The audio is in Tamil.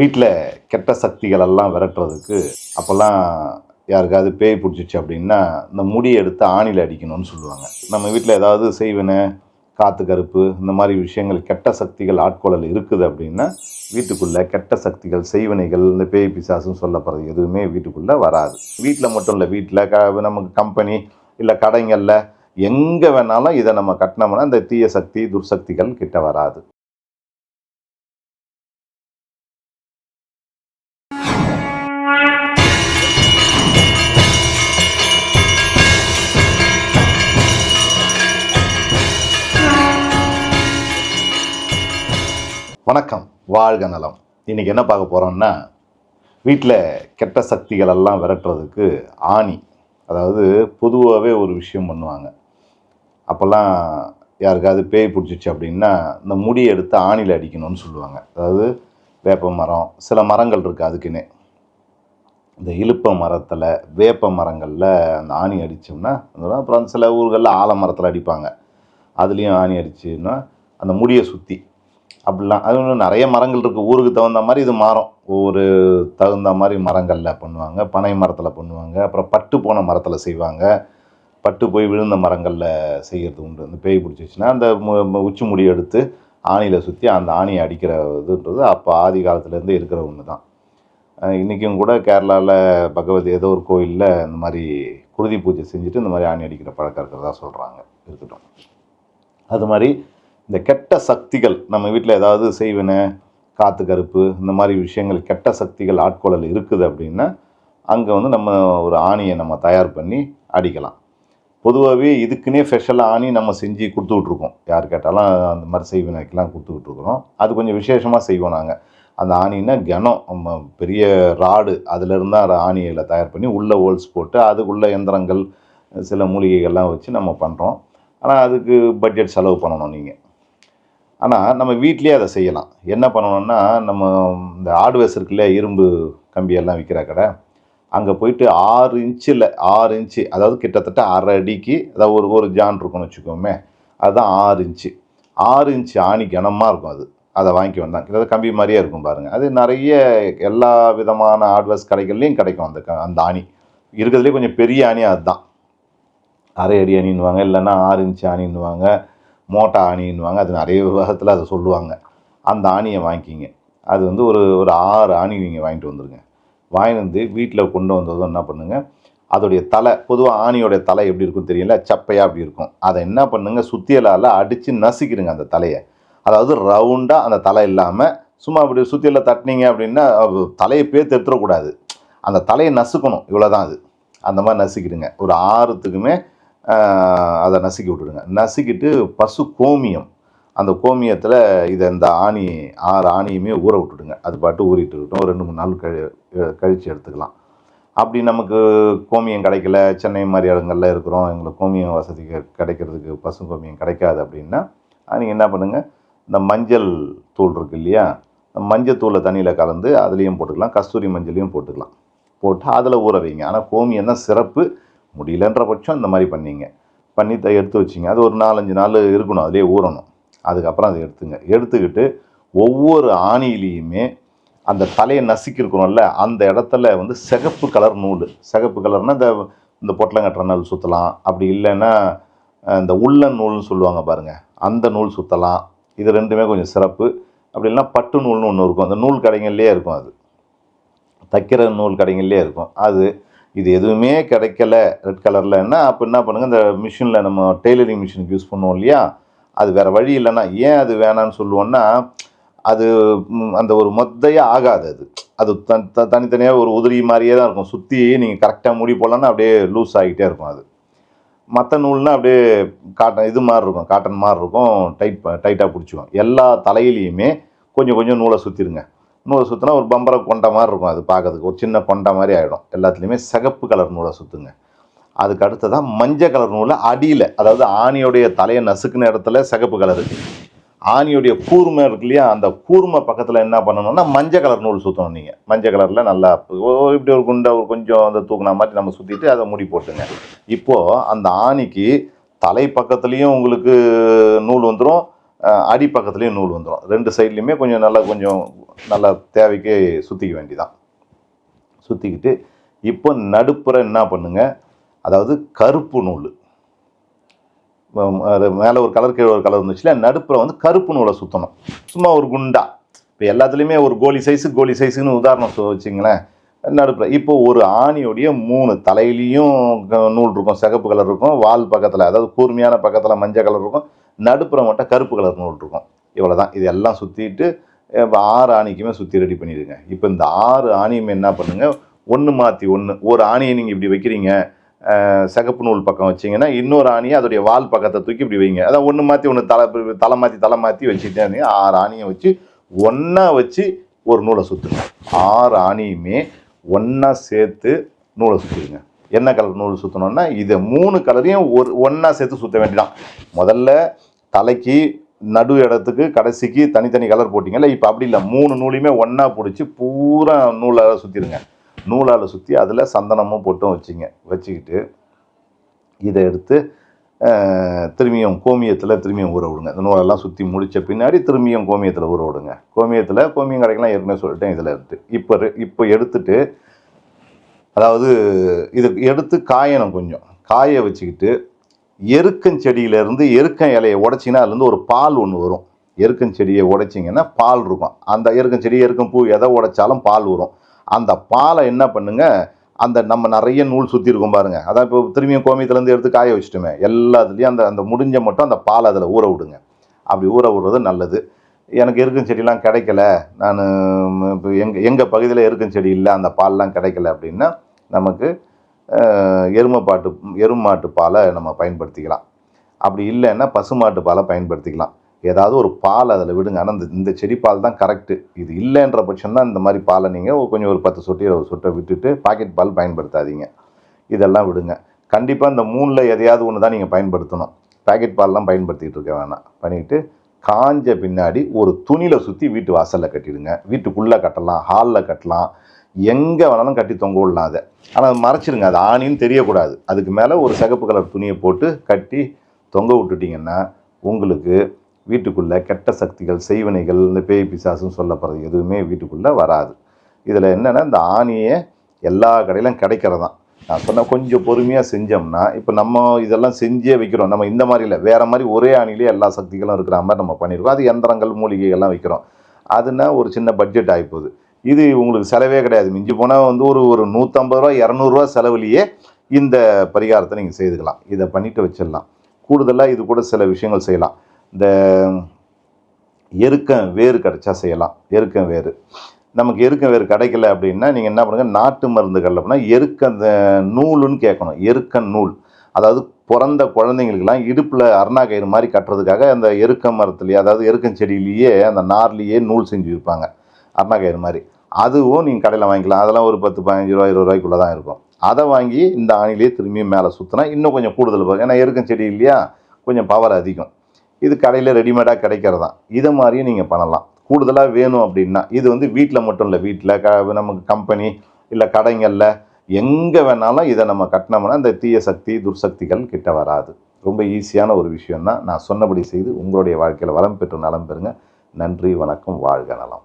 வீட்டில் கெட்ட சக்திகள் எல்லாம் விரட்டுறதுக்கு அப்போல்லாம் யாருக்காவது பேய் பிடிச்சிச்சு அப்படின்னா இந்த முடியை எடுத்து ஆணியில் அடிக்கணும்னு சொல்லுவாங்க. நம்ம வீட்டில் ஏதாவது செய்வன காற்று கருப்பு இந்த மாதிரி விஷயங்கள் கெட்ட சக்திகள் ஆட்கொள்ளல் இருக்குது அப்படின்னா வீட்டுக்குள்ளே கெட்ட சக்திகள் செய்வினைகள் இந்த பேய் பிசாசுன்னு சொல்லப்படுறது எதுவுமே வீட்டுக்குள்ளே வராது. வீட்டில் மட்டும் இல்லை வீட்டில் க நமக்கு கம்பெனி இல்லை கடைங்களில் எங்கே வேணாலும் இதை நம்ம கட்டினோம்னா இந்த தீய சக்தி துர்சக்திகள் கிட்ட வராது. வணக்கம். வாழ்க நலம். இன்னைக்கு என்ன பார்க்க போகிறோம்னா வீட்டில் கெட்ட சக்திகள் எல்லாம் விரட்டுறதுக்கு ஆணி அதாவது பொதுவாகவே ஒரு விஷயம் பண்ணுவாங்க. அப்போல்லாம் யாருக்காவது பேய் பிடிச்சிச்சு அப்படின்னா இந்த முடியை எடுத்து ஆணியில் அடிக்கணும்னு சொல்லுவாங்க. அதாவது வேப்ப மரம் சில மரங்கள் இருக்குது அதுக்குன்னே. இந்த இழுப்ப மரத்தில் வேப்ப மரங்களில் அந்த ஆணி அடித்தோம்னா அப்புறம் சில ஊர்களில் ஆலமரத்தில் அடிப்பாங்க. அதுலேயும் ஆணி அடிச்சுன்னா அந்த முடியை சுற்றி அப்படிலாம். அது இன்னும் நிறைய மரங்கள் இருக்குது ஊருக்கு தகுந்த மாதிரி இது மாறும். ஒவ்வொரு தகுந்த மாதிரி மரங்களில் பண்ணுவாங்க. பனை மரத்தில் பண்ணுவாங்க. அப்புறம் பட்டு போன மரத்தில் செய்வாங்க. பட்டு போய் விழுந்த மரங்களில் செய்கிறது உண்டு. இந்த பேய் பிடிச்சிச்சுன்னா அந்த மு- உச்சி முடி எடுத்து ஆணியில் சுற்றி அந்த ஆணியை அடிக்கிற இதுன்றது அப்போ ஆதி காலத்துலேருந்து இருக்கிற ஒன்று தான் இன்றைக்கும் கூட கேரளாவில் பகவதி ஏதோ ஒரு கோயிலில் இந்த மாதிரி குருதி பூஜை செஞ்சுட்டு இந்த மாதிரி ஆணி அடிக்கிற பழக்கம் இருக்கிறதா சொல்கிறாங்க இருக்கட்டும். அது மாதிரி இந்த கெட்ட சக்திகள் நம்ம வீட்டில் ஏதாவது செய்வன காற்று கருப்பு இந்த மாதிரி விஷயங்கள் கெட்ட சக்திகள் ஆட்கொள்ளல் இருக்குது அப்படின்னா அங்கே வந்து நம்ம ஒரு ஆணியை நம்ம தயார் பண்ணி அடிக்கலாம். பொதுவாகவே இதுக்குன்னே ஸ்பெஷலாக ஆணி நம்ம செஞ்சு கொடுத்துக்கிட்ருக்கோம் யார் கேட்டாலும் அந்த மாதிரி செய்வினைக்கெல்லாம் கொடுத்துக்கிட்ருக்குறோம் அது கொஞ்சம் விசேஷமாக செய்வோம் நாங்கள் அந்த ஆணின்னா கனம் பெரிய ராடு அதிலிருந்து தான் ஆணியில் தயார் பண்ணி உள்ளே ஹோல்ஸ் போட்டு அதுக்குள்ளே எந்திரங்கள் சில மூலிகைகள்லாம் வச்சு நம்ம பண்ணுறோம் ஆனால் அதுக்கு பட்ஜெட் செலவு பண்ணணும் நீங்கள் ஆனால் நம்ம வீட்லேயே அதை செய்யலாம். என்ன பண்ணணும்னா நம்ம இந்த ஹார்ட்வேர்ஸ் இருக்குல்ல இரும்பு கம்பியெல்லாம் விற்கிற கடை. அங்கே போயிட்டு ஆறு இன்ச்சில் ஆறு இன்ச்சு அதாவது கிட்டத்தட்ட அரை அடிக்கு அதாவது ஒரு ஒரு ஜான் இருக்கும்னு வச்சுக்கோமே அதுதான் ஆறு இன்ச்சு. ஆறு இன்ச்சு ஆணி கனமாக இருக்கும் அது. அதை வாங்கி வந்தான். கிட்டத்தட்ட கம்பி மாதிரியே இருக்கும் பாருங்கள் அது நிறைய எல்லா விதமான ஹார்ட்வேர்ஸ் கடைகள்லையும் கிடைக்கும் அந்த க- அந்த ஆணி. இருக்கிறதுலே கொஞ்சம் பெரிய ஆணி அதுதான். அரை அடி அணின்னுவாங்க இல்லைன்னா ஆறு இன்ச்சு ஆணின்னுவாங்க. மோட்டா ஆணின்னுவாங்க. அது நிறைய விவாதத்தில் அதை சொல்லுவாங்க. அந்த ஆணியை வாங்கிக்கிங்க. அது வந்து ஒரு ஒரு ஆறு ஆணி நீங்கள் வாங்கிட்டு வந்துடுங்க வாங்கிட்டு வந்து வீட்டில் கொண்டு வந்ததும் என்ன பண்ணுங்கள் அதோடைய தலை பொதுவாக ஆணியோடைய தலை எப்படி இருக்கும் தெரியல சப்பையாக அப்படி இருக்கும். அதை என்ன பண்ணுங்க? சுத்தியலால் அடித்து நசுக்கிடுங்க அந்த தலையை. அதாவது ரவுண்டாக அந்த தலை இல்லாமல் சும்மா அப்படி சுத்தியில் தட்டினீங்க அப்படின்னா தலையை பேத்து எடுத்துடக்கூடாது. அந்த தலையை நசுக்கணும். இவ்வளோதான் அது. அந்த மாதிரி நசுக்கிடுங்க. ஒரு ஆறுத்துக்குமே அதை நசுக்கி விட்டுடுங்க. நசுக்கிட்டு பசு கோமியம். அந்த கோமியத்தில் இதை இந்த ஆணி ஆறு ஆணியுமே ஊற விட்டுடுங்க. அது பாட்டு ஊறிட்டு இருக்கட்டும். ஒரு ரெண்டு மூணு நாள் கழி கழித்து எடுத்துக்கலாம். அப்படி நமக்கு கோமியம் கிடைக்கல. சென்னை மாதிரி இடங்களில் இருக்கிறோம். எங்களுக்கு கோமியம் வசதி கிடைக்கிறதுக்கு பசு கோமியம் கிடைக்காது அப்படின்னா நீங்கள் என்ன பண்ணுங்கள் இந்த மஞ்சள் தூள் இருக்கு இல்லையா? மஞ்சள் தூளை தண்ணியில் கலந்து அதுலேயும் போட்டுக்கலாம். கஸ்தூரி மஞ்சளையும் போட்டுக்கலாம். போட்டு அதில் ஊற வைங்க. ஆனால் கோமியம் தான் சிறப்பு. முடியலன்ற பட்சம் இந்த மாதிரி பண்ணிங்க. பண்ணி த- எடுத்து வச்சிங்க. அது ஒரு நாலஞ்சு நாள் இருக்கணும். அதிலே ஊறணும். அதுக்கப்புறம் அதை எடுத்துங்க. எடுத்துக்கிட்டு ஒவ்வொரு ஆணியிலையுமே அந்த தலையை நசுக்கிருக்கணும்ல அந்த இடத்துல வந்து சிகப்பு கலர் நூல். சிகப்பு கலர்னால் இந்த இந்த பொட்டலங்கட்டுற நூல் சுற்றலாம் அப்படி இல்லைன்னா இந்த உள்ளன் நூல்னு சொல்லுவாங்க பாருங்கள் அந்த நூல் சுற்றலாம் இது ரெண்டுமே கொஞ்சம் சிறப்பு. அப்படி இல்லைன்னா பட்டு நூல்னு ஒன்று இருக்கும். அந்த நூல் கடைங்கள்லேயே இருக்கும் அது. தைக்கிற நூல் கடைங்கள்லேயே இருக்கும். அது இது எதுவுமே கிடைக்கல. ரெட் கலர்லன்னா அப்போ என்ன பண்ணுங்கள் இந்த மிஷினில் நம்ம டெய்லரிங் மிஷினுக்கு யூஸ் பண்ணுவோம் இல்லையா? அது வேறு வழி இல்லைன்னா ஏன் அது வேணான்னு சொல்லுவோன்னா அது அந்த ஒரு மொத்தையாக ஆகாது அது. அது தன் த- தனித்தனியாக ஒரு உதிரி மாதிரியே தான் இருக்கும். சுற்றி நீங்கள் கரெக்டாக முடி போடலன்னா அப்படியே லூஸ் ஆகிட்டே இருக்கும் அது. மற்ற நூல்னால் அப்படியே காட்டன் இது மாதிரி இருக்கும். காட்டன் மாதிரி இருக்கும். டைட் டைட்டாக பிடிச்சிக்கும். எல்லா தலையிலையுமே கொஞ்சம் கொஞ்சம் நூலை சுற்றிடுங்க நூலை சுற்றினா ஒரு பம்பரை கொண்ட மாதிரி இருக்கும் அது பார்க்கறதுக்கு. ஒரு சின்ன கொண்ட மாதிரி ஆகிடும் எல்லாத்துலேயுமே சிகப்பு கலர் நூலை சுற்றுங்க அதுக்கு அடுத்ததான் மஞ்சள் கலர் நூலை அடியில் அதாவது ஆணியோடைய தலையை நசுக்குன இடத்துல சிகப்பு கலரு ஆணியோடைய கூர்மை இருக்கு இல்லையா? அந்த கூர்மை பக்கத்தில் என்ன பண்ணணும்னா மஞ்சள் கலர் நூல் சுற்றணும் நீங்கள் மஞ்சள் கலரில் நல்லா ஓ- இப்படி ஒரு குண்டை ஒரு கொஞ்சம் அந்த தூக்குன மாதிரி நம்ம சுற்றிட்டு அதை முடி போட்டுங்க. இப்போது அந்த ஆணிக்கு தலை பக்கத்துலேயும் உங்களுக்கு நூல் வந்துடும் அடி பக்கத்துலேயும் நூல் வந்துடும் ரெண்டு சைட்லேயுமே கொஞ்சம் நல்லா கொஞ்சம் நல்லா தேவைக்கு சுற்றிக்க வேண்டிதான். சுற்றிக்கிட்டு இப்போ நடுப்புற என்ன பண்ணுங்க? அதாவது கருப்பு நூல். அது மேலே ஒரு கலர் கீழே ஒரு கலர் இருந்துச்சுல நடுப்புற வந்து கருப்பு நூலை சுற்றணும் சும்மா ஒரு குண்டா. இப்போ எல்லாத்துலேயுமே ஒரு கோலி சைஸு கோலி சைஸுன்னு உதாரணம் வச்சிங்களேன். நடுப்புற. இப்போ ஒரு ஆணியோடைய மூணு தலையிலையும் க- நூல் இருக்கும். சிகப்பு கலர் இருக்கும். வால் பக்கத்தில் அதாவது கூர்மையான பக்கத்தில் மஞ்சள் கலர் இருக்கும். நடுப்புற மட்டும் கருப்பு கலர் நூல் இருக்கும். இவ்வளோ தான் இது எல்லாம் சுற்றிட்டு இப்போ ஆறு ஆணிக்குமே சுற்றி ரெடி பண்ணிடுங்க. இப்போ இந்த ஆறு ஆணியுமே என்ன பண்ணுங்க? ஒன்று மாற்றி ஒன்று ஒரு ஆணியை நீங்கள் இப்படி வைக்கிறீங்க சகப்பு சிகப்பு நூல் பக்கம் வச்சிங்கன்னா இன்னொரு ஆணியை அதோடைய வால் பக்கத்தை தூக்கி இப்படி வைங்க. அதான் ஒன்று மாற்றி ஒன்று தலை தலை மாற்றி தலை மாற்றி வச்சுட்டே இருந்தீங்க. ஆறு ஆணியை வச்சு ஒன்றா வச்சு ஒரு நூலை சுற்றுங்க ஆறு ஆணியுமே ஒன்றா சேர்த்து நூலை சுற்றிடுங்க என்ன கலர் நூல் சுற்றணும்னா இதை மூணு கலரையும் ஒரு ஒன்றா சேர்த்து சுற்ற வேண்டியதான் முதல்ல தலைக்கு நடு இடத்துக்கு கடைசிக்கு தனித்தனி கலர் போட்டிங்கல்ல இப்போ அப்படி இல்லை. மூணு நூலையுமே ஒன்றா பிடிச்சி பூரா நூலால் சுற்றிடுங்க நூலால் சுற்றி அதில் சந்தனமும் போட்டும் வச்சிங்க வச்சுக்கிட்டு இதை எடுத்து திரும்பியும் கோமியத்தில் திரும்பியும் ஊற விடுங்க. இந்த நூலெல்லாம் சுற்றி முடித்த பின்னாடி திரும்பியும் கோமியத்தில் ஊற விடுங்க. கோமியத்தில் கோமியம் கடைக்கெல்லாம் ஏற்கனவே சொல்லிட்டேன் இதில் எடுத்து. இப்போ இப்போ எடுத்துட்டு அதாவது இது எடுத்து காயணும் கொஞ்சம். காய வச்சுக்கிட்டு எருக்கஞ்செடியிலேருந்து எருக்கம் இலையை உடைச்சிங்கன்னா அதுலேருந்து ஒரு பால் ஒன்று வரும். எருக்கஞ்செடியை உடைச்சிங்கன்னா பால் இருக்கும். அந்த எருக்கன் செடி எருக்கம் பூ எதை உடைச்சாலும் பால் வரும். அந்த பாலை என்ன பண்ணுங்க? அந்த நம்ம நிறைய நூல் சுற்றி இருக்கும் பாருங்க. அதான் இப்போ திரும்பியும் கோமியத்துலேருந்து எடுத்து காய வச்சுட்டுமே. எல்லாத்துலேயும் அந்த அந்த முடிஞ்ச மட்டும் அந்த பால் அதில் ஊற விடுங்க. அப்படி ஊற விடுறது நல்லது. எனக்கு இருக்கும் செடிலாம் கிடைக்கல. நான் இப்போ எங்கள் எங்கள் பகுதியில் இருக்கும் செடி இல்லை. அந்த பால்லாம் கிடைக்கல அப்படின்னா நமக்கு எருமைப்பாட்டு எருமாட்டு பாலை நம்ம பயன்படுத்திக்கலாம். அப்படி இல்லைன்னா பசுமாட்டு பாலை பயன்படுத்திக்கலாம். ஏதாவது ஒரு பால் அதில் விடுங்க. ஆனால் இந்த இந்த செடி பால் தான் கரெக்டு இது இல்லைன்ற பட்சம் தான் இந்த மாதிரி பாலை நீங்கள் கொஞ்சம் ஒரு பத்து சொட்டி இருபது சொட்டை விட்டுட்டு பாக்கெட் பால் பயன்படுத்தாதீங்க. இதெல்லாம் விடுங்க. கண்டிப்பாக இந்த மூணில் எதையாவது ஒன்று தான் நீங்கள் பயன்படுத்தணும். பாக்கெட் பால்லாம் பயன்படுத்திகிட்டு இருக்க வேணாம். பண்ணிக்கிட்டு காஞ்ச பின்னாடி ஒரு துணியில் சுற்றி வீட்டு வாசலில் கட்டிடுங்க. வீட்டுக்குள்ளே கட்டலாம் ஹாலில் கட்டலாம். எங்கே வேணாலும் கட்டி தொங்க விடலாம் அதை ஆனால் மறைச்சிருங்க. அது ஆணின்னு தெரியக்கூடாது. அதுக்கு மேலே ஒரு சிகப்பு கலர் துணியை போட்டு கட்டி தொங்க விட்டுட்டிங்கன்னா உங்களுக்கு வீட்டுக்குள்ளே கெட்ட சக்திகள் செய்வினைகள் இந்த பேய் பிசாசுன்னு சொல்லப்படுறது எதுவுமே வீட்டுக்குள்ளே வராது. இதில் என்னென்னா இந்த ஆணியை எல்லா கடையிலும் கிடைக்கிறதான் நான் சொன்ன கொஞ்சம் பொறுமையாக செஞ்சோம்னா இப்போ நம்ம இதெல்லாம் செஞ்சே வைக்கிறோம். நம்ம இந்த மாதிரி இல்லை. வேறு மாதிரி ஒரே ஆணிலே எல்லா சக்திகளும் இருக்கிற மாதிரி நம்ம பண்ணியிருக்கோம் அது யந்திரங்கள் மூலிகைகள்லாம் வைக்கிறோம். அதுனா ஒரு சின்ன பட்ஜெட் ஆகிப்போகுது இது உங்களுக்கு செலவே கிடையாது. மிஞ்சி போனால் வந்து ஒரு ஒரு நூற்றம்பது ரூபா இரநூறுவா செலவுலேயே இந்த பரிகாரத்தை நீங்கள் செய்துக்கலாம். இதை பண்ணிட்டு வச்சிடலாம். கூடுதலாக இது கூட சில விஷயங்கள் செய்யலாம். இந்த எருக்கம் வேறு கிடைச்சா செய்யலாம். எருக்கம் வேறு. நமக்கு எருக்கம் வேறு கிடைக்கல அப்படின்னா நீங்கள் என்ன பண்ணுங்கள் நாட்டு மருந்துகள் அப்படின்னா எருக்க நூலுன்னு கேட்கணும். எருக்க நூல். அதாவது பிறந்த குழந்தைங்களுக்கெல்லாம் இடுப்பில் அருணா கயிறு மாதிரி கட்டுறதுக்காக அந்த எருக்க மரத்துலேயே அதாவது எருக்கம் செடியிலேயே அந்த நார்லேயே நூல் செஞ்சு வைப்பாங்க அம்மா கயிறு மாதிரி. அதுவும் நீங்கள் கடையில் வாங்கிக்கலாம். அதெல்லாம் ஒரு பத்து பதினஞ்சு ரூபா இருபது ரூபாய்க்குள்ளே தான் இருக்கும். அதை வாங்கி இந்த ஆணிலேயே திரும்பியும் மேலே சுற்றினா இன்னும் கொஞ்சம் கூடுதல் போகும். ஏன்னா எருக்கம் செடி இல்லையா? கொஞ்சம் பவர் அதிகம். இது கடையில் ரெடிமேடாக கிடைக்கிறது? தான் இதை மாதிரியும் நீங்கள் பண்ணலாம். கூடுதலாக வேணும் அப்படின்னா இது வந்து வீட்டில் மட்டும் இல்லை வீட்டில் க நமக்கு கம்பெனி இல்லை கடைங்களில் எங்கே வேணாலும் இதை நம்ம கட்டினோம்னா இந்த தீய சக்தி துர்சக்திகள் கிட்ட வராது. ரொம்ப ஈஸியான ஒரு விஷயம்தான். நான் சொன்னபடி செய்து உங்களுடைய வாழ்க்கையில் வளம் பெற்று நலம் பெறுங்க. நன்றி வணக்கம் வாழ்க நலம்.